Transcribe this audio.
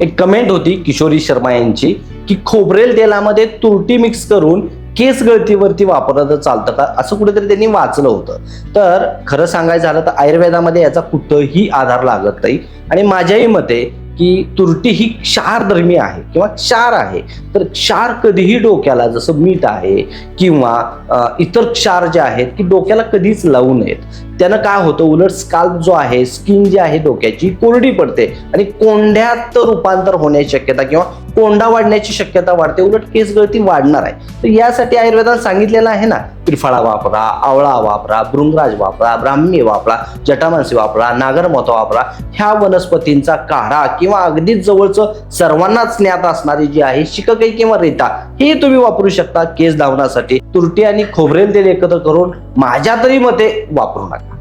एक कमेंट होती किशोरी शर्मा यांची की खोबरेल तेलामध्ये तुरटी मिक्स करून केस गळतीवरती वापरलं तर चालतं का? असं कुठेतरी त्यांनी वाचलं होतं. तर खरं सांगायचं झालं तर आयुर्वेदामध्ये याचा कुठंही आधार लागत नाही. आणि माझ्याही मते की तुरटी ही क्षारधर्मी आहे किंवा क्षार आहे. तर क्षार कधीही डोक्याला जसं मीठ आहे किंवा इतर क्षार जे आहेत की डोक्याला कधीच लावू नयेत. त्यानं काय होतं? उलट स्काल्प जो आहे स्किन जी आहे डोक्याची कोरडी पडते आणि कोंड्यात रूपांतर होण्याची शक्यता किंवा कोंडा वाढण्याची शक्यता वाढते. उलट केस गळती वाढणार आहे. तर यासाठी आयुर्वेदात सांगितलेलं आहे ना त्रिफळा वापरा आवळा वापरा भृंगराज वापरा ब्राह्मी वापरा जटामांसी वापरा नागरमोथा वापरा. ह्या वनस्पतींचा काढा किंवा अगदीच जवळचं सर्वांनाच ज्ञात असणारी जी आहे शिककाई किंवा रेता हे तुम्ही वापरू शकता केस धावण्यासाठी तुरटी आणि खोबरेल तेल एकत्र करून माझ्या तरी मते वापरू नका.